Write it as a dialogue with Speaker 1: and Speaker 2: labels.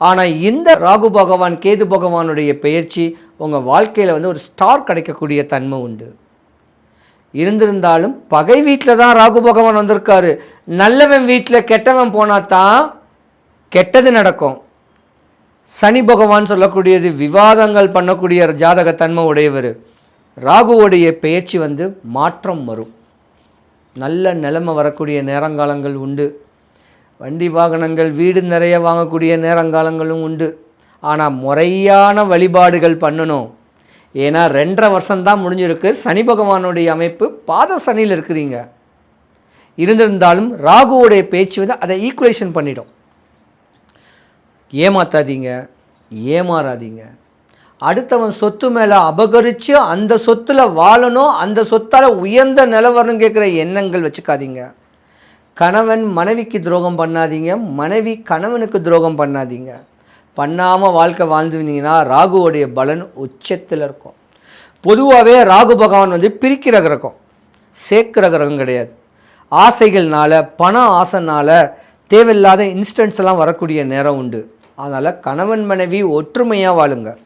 Speaker 1: ஆனால் இந்த ராகு பகவான் கேது பகவானுடைய பெயர்ச்சி உங்கள் வாழ்க்கையில் வந்து ஒரு ஸ்டார் கிடைக்கக்கூடிய தன்மை உண்டு. இருந்திருந்தாலும் பகை வீட்டில் தான் ராகு பகவான் வந்திருக்காரு. நல்லவன் வீட்டில் கெட்டவன் போனால் தான் கெட்டது நடக்கும். சனி பகவான் சொல்லக்கூடியது விவாதங்கள் பண்ணக்கூடிய ஜாதகத்தன்மை உடையவர். ராகுவுடைய பெயர்ச்சி வந்து மாற்றம் வரும். நல்ல நிலைமை வரக்கூடிய நேரங்காலங்கள் உண்டு. வண்டி வாகனங்கள் வீடு நிறைய வாங்கக்கூடிய நேரங்காலங்களும் உண்டு. ஆனால் முறையான வழிபாடுகள் பண்ணணும். ஏன்னா ரெண்டரை வருஷம்தான் முடிஞ்சிருக்கு. சனி பகவானுடைய அமைப்பு பாத சனியில் இருக்கிறீங்க. இருந்திருந்தாலும் ராகுவோடைய பேச்சு வந்து அதை ஈக்குவலேஷன் பண்ணிடும். ஏமாத்தாதீங்க ஏமாறாதீங்க. அடுத்தவன் சொத்து மேலே அபகரித்து அந்த சொத்தில் வாழணும் அந்த சொத்தால் உயர்ந்த நிலவரணும் கேட்குற எண்ணங்கள் வச்சுக்காதீங்க. கணவன் மனைவிக்கு துரோகம் பண்ணாதீங்க மனைவி கணவனுக்கு துரோகம் பண்ணாதீங்க. பண்ணாமல் வாழ்க்கை வாழ்ந்துருந்தீங்கன்னா ராகுவோடைய பலன் உச்சத்தில் இருக்கும். பொதுவாகவே ராகு பகவான் வந்து பிரிக்கிற கிரகம் சேர்க்கிற கிரகம் கிடையாது. ஆசைகள்னால பண ஆசைனால தேவையில்லாத இன்ஸ்டன்ஸ் எல்லாம் வரக்கூடிய நேரம் உண்டு. அதனால் கணவன் மனைவி ஒற்றுமையாக வாழுங்க.